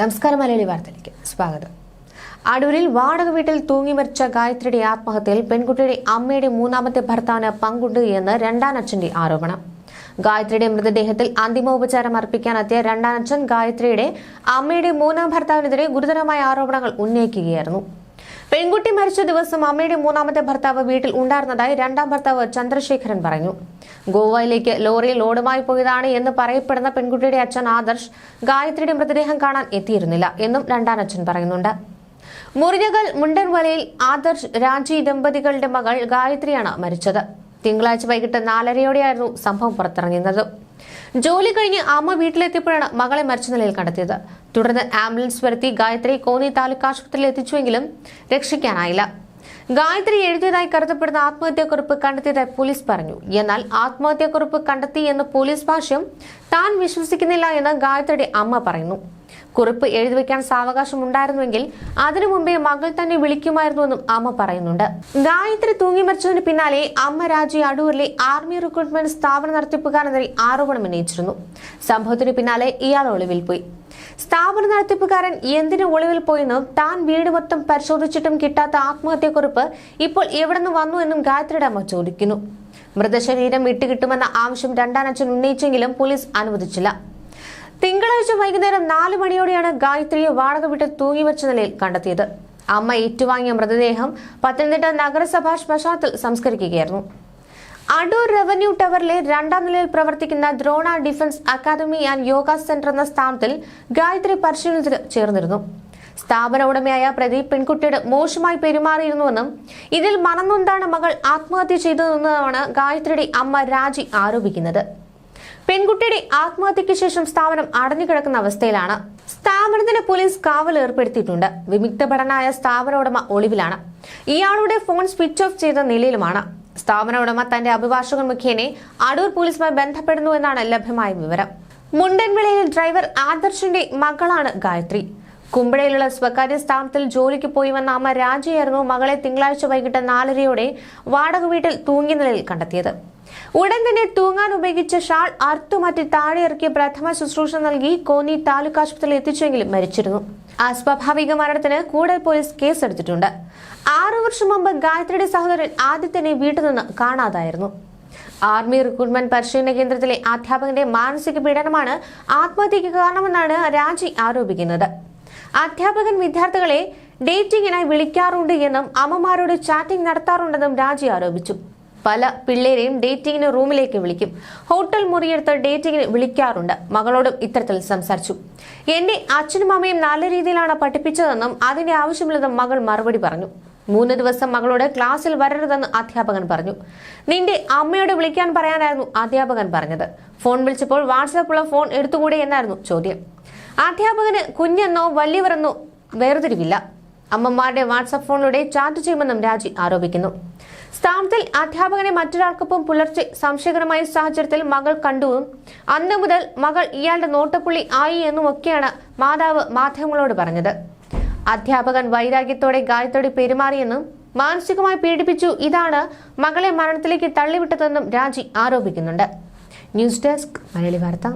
നമസ്കാരം മലയാളി വാർത്തയിലേക്ക് സ്വാഗതം. അടൂരിൽ വാടക വീട്ടിൽ തൂങ്ങി മരിച്ച ഗായത്രിയുടെ ആത്മഹത്യയിൽ പെൺകുട്ടിയുടെ അമ്മയുടെ മൂന്നാമത്തെ ഭർത്താവിന് പങ്കുണ്ട് എന്ന് രണ്ടാനച്ഛന്റെ ആരോപണം. ഗായത്രിയുടെ മൃതദേഹത്തിൽ അന്തിമോപചാരം അർപ്പിക്കാനെത്തിയ രണ്ടാനച്ഛൻ ഗായത്രിയുടെ അമ്മയുടെ മൂന്നാം ഭർത്താവിനെതിരെ ഗുരുതരമായ ആരോപണങ്ങൾ ഉന്നയിക്കുകയായിരുന്നു. പെൺകുട്ടി മരിച്ച ദിവസം അമ്മയുടെ മൂന്നാമത്തെ ഭർത്താവ് വീട്ടിൽ ഉണ്ടായിരുന്നതായി രണ്ടാം ഭർത്താവ് ചന്ദ്രശേഖരൻ പറഞ്ഞു. ഗോവയിലേക്ക് ലോറിയിൽ ലോഡുമായി പോയതാണ് എന്ന് പറയപ്പെടുന്ന പെൺകുട്ടിയുടെ അച്ഛൻ ആദർശ് ഗായത്രിയുടെ മൃതദേഹം കാണാൻ എത്തിയിരുന്നില്ല എന്നും രണ്ടാം അച്ഛൻ പറയുന്നുണ്ട്. മുറിഞ്ഞകൽ മുണ്ടൻവലയിൽ ആദർശ് രാജി ദമ്പതികളുടെ മകൾ ഗായത്രിയാണ് മരിച്ചത്. തിങ്കളാഴ്ച വൈകിട്ട് നാലരയോടെയായിരുന്നു സംഭവം പുറത്തിറങ്ങുന്നത് ജോലി കഴിഞ്ഞ് അമ്മ വീട്ടിലെത്തിയപ്പോഴാണ് മകളെ മരിച്ച നിലയിൽ കണ്ടെത്തിയത്. തുടർന്ന് ആംബുലൻസ് വരുത്തി ഗായത്രി കോന്നി താലൂക്ക് ആശുപത്രിയിൽ എത്തിച്ചുവെങ്കിലും രക്ഷിക്കാനായില്ല. ഗായത്രി എഴുതിയതായി കരുതപ്പെടുന്ന ആത്മഹത്യാക്കുറിപ്പ് കണ്ടെത്തിയതായി പോലീസ് പറഞ്ഞു. എന്നാൽ ആത്മഹത്യാക്കുറിപ്പ് കണ്ടെത്തി എന്ന് പോലീസ് ഭാഷ്യം താൻ വിശ്വസിക്കുന്നില്ല എന്ന് ഗായത്രിയുടെ അമ്മ പറയുന്നു. കുറിപ്പ് എഴുതി വെക്കാൻ സാവകാശം ഉണ്ടായിരുന്നുവെങ്കിൽ അതിനു മുമ്പേ മകൾ തന്നെ വിളിക്കുമായിരുന്നുവെന്നും അമ്മ പറയുന്നുണ്ട്. ഗായത്രി തൂങ്ങി മരിച്ചതിന് പിന്നാലെ അമ്മ രാജി അടൂരിലെ ആർമി റിക്രൂട്ട്മെന്റ് സ്ഥാപന നടത്തിപ്പുകാരനെതിരെ ആരോപണം ഉന്നയിച്ചിരുന്നു. സംഭവത്തിന് പിന്നാലെ ഇയാൾ ഒളിവിൽ പോയി. സ്ഥാപന നടത്തിപ്പുകാരൻ എന്തിനു ഒളിവിൽ പോയെന്നും താൻ വീട് മൊത്തം പരിശോധിച്ചിട്ടും കിട്ടാത്ത ആത്മഹത്യാക്കുറിപ്പ് ഇപ്പോൾ എവിടെ നിന്ന് വന്നു എന്നും ഗായത്രിയുടെ അമ്മ ചോദിക്കുന്നു. മൃതശരീരം വിട്ടുകിട്ടുമെന്ന ആവശ്യം രണ്ടാനച്ഛൻ ഉന്നയിച്ചെങ്കിലും പോലീസ് അനുവദിച്ചില്ല. തിങ്കളാഴ്ച വൈകുന്നേരം നാല് മണിയോടെയാണ് ഗായത്രിയെ വാടക വിട്ട് തൂങ്ങിവെച്ച നിലയിൽ കണ്ടെത്തിയത്. അമ്മ ഏറ്റുവാങ്ങിയ മൃതദേഹം പത്തനംതിട്ട നഗരസഭാ ശ്മശാനത്തിൽ സംസ്കരിക്കുകയായിരുന്നു. അടൂർ റവന്യൂ ടവറിലെ രണ്ടാം നിലയിൽ പ്രവർത്തിക്കുന്ന Drona defence academy and yoga centre എന്ന സ്ഥാനത്തിൽ ഗായത്രി പരിശീലനത്തിന് ചേർന്നിരുന്നു. സ്ഥാപന ഉടമയായ പ്രദീപ് പെൺകുട്ടിയുടെ മോശമായി പെരുമാറിയിരുന്നുവെന്നും ഇതിൽ മനംനൊന്താണ് മകൾ ആത്മഹത്യ ചെയ്തതെന്നുമാണ് ഗായത്രിയുടെ അമ്മ രാജി ആരോപിക്കുന്നത്. പെൺകുട്ടിയുടെ ആത്മഹത്യയ്ക്ക് ശേഷം സ്ഥാപനം അടഞ്ഞുകിടക്കുന്ന അവസ്ഥയിലാണ്. സ്ഥാപനത്തിന് പോലീസ് കാവൽ ഏർപ്പെടുത്തിയിട്ടുണ്ട്. വിമുക്തഭടനായ സ്ഥാപന ഉടമ ഒളിവിലാണ്. ഇയാളുടെ ഫോൺ സ്വിച്ച് ഓഫ് ചെയ്ത നിലയിലുമാണ്. സ്ഥാപന ഉടമ തന്റെ അഭിഭാഷകൻ മുഖേനെ അടൂർ പോലീസുമായി ബന്ധപ്പെടുന്നു എന്നാണ് ലഭ്യമായ വിവരം. മുണ്ടൻവിളയിൽ ഡ്രൈവർ ആദർശിന്റെ മകളാണ് ഗായത്രി. കുമ്പഴയിലുള്ള സ്വകാര്യ സ്ഥാപനത്തിൽ ജോലിക്ക് പോയി വന്ന അമ്മ രാജയായിരുന്നു മകളെ തിങ്കളാഴ്ച വൈകിട്ട് നാലരയോടെ വാടക വീട്ടിൽ തൂങ്ങിയ നിലയിൽ കണ്ടെത്തിയത്. ഉടൻ തന്നെ തൂങ്ങാൻ ഉപയോഗിച്ച ഷാൾ അർത്തുമാറ്റി താഴെ ഇറക്കി പ്രഥമ ശുശ്രൂഷ നൽകി കോന്നി താലൂക്ക് ആശുപത്രിയിൽ എത്തിച്ചെങ്കിലും മരിച്ചിരുന്നു. അസ്വാഭാവിക മരണത്തിന് കൂടുതൽ പോലീസ് കേസെടുത്തിട്ടുണ്ട്. ആറു വർഷം മുമ്പ് ഗായത്രിയുടെ സഹോദരൻ ആദിത്യനെ വീട്ടിൽ നിന്ന് കാണാതായിരുന്നു. ആർമി റിക്രൂട്ട്മെന്റ് പരിശീലന കേന്ദ്രത്തിലെ അധ്യാപകന്റെ മാനസിക പീഡനമാണ് ആത്മഹത്യക്ക് കാരണമെന്നാണ് രാജി ആരോപിക്കുന്നത്. അധ്യാപകൻ വിദ്യാർത്ഥികളെ ഡേറ്റിംഗിനായി വിളിക്കാറുണ്ട് എന്നും അമ്മമാരോട് ചാറ്റിംഗ് നടത്താറുണ്ടെന്നും രാജി ആരോപിച്ചു. പല പിള്ളേരെയും ഡേറ്റിംഗിന് റൂമിലേക്ക് വിളിക്കും. ഹോട്ടൽ മുറിയെടുത്ത് ഡേറ്റിംഗിന് വിളിക്കാറുണ്ട്. മകളോടും ഇത്തരത്തിൽ സംസാരിച്ചു. എന്റെ അച്ഛനും അമ്മയും നല്ല രീതിയിലാണ് പഠിപ്പിച്ചതെന്നും അതിന്റെ ആവശ്യമില്ലെന്നും മകൾ മറുപടി പറഞ്ഞു. മൂന്ന് ദിവസം മകളോട് ക്ലാസ്സിൽ വരരുതെന്ന് അധ്യാപകൻ പറഞ്ഞു. നിന്റെ അമ്മയോട് വിളിക്കാൻ പറയാനായിരുന്നു അധ്യാപകൻ പറഞ്ഞത്. ഫോൺ വിളിച്ചപ്പോൾ വാട്സാപ്പുള്ള ഫോൺ എടുത്തുകൂടെ എന്നായിരുന്നു ചോദ്യം. അധ്യാപകന് കുഞ്ഞെന്നോ വലിയവരെന്നോ വേർതിരിവില്ല. അമ്മമാരുടെ വാട്സാപ്പ് ഫോണിലൂടെ ചാറ്റ് ചെയ്യുമെന്നും രാജി ആരോപിക്കുന്നു. സ്ഥാനത്തിൽ അധ്യാപകനെ മറ്റൊരാൾക്കൊപ്പം പുലർച്ചെ സംശയകരമായ സാഹചര്യത്തിൽ മകൾ കണ്ടുവെന്നും അന്നു മുതൽ മകൾ ഇയാളുടെ നോട്ടപ്പുള്ളി ആയി എന്നുമൊക്കെയാണ് മാതാവ് മാധ്യമങ്ങളോട് പറഞ്ഞത്. അധ്യാപകൻ വൈരാഗ്യത്തോടെ ഗായത്തോടെ പെരുമാറിയെന്നും മാനസികമായി പീഡിപ്പിച്ചു ഇതാണ് മകളെ മരണത്തിലേക്ക് തള്ളിവിട്ടതെന്നും രാജി ആരോപിക്കുന്നുണ്ട്. ന്യൂസ് ഡെസ്ക് മലയാളി വാർത്ത.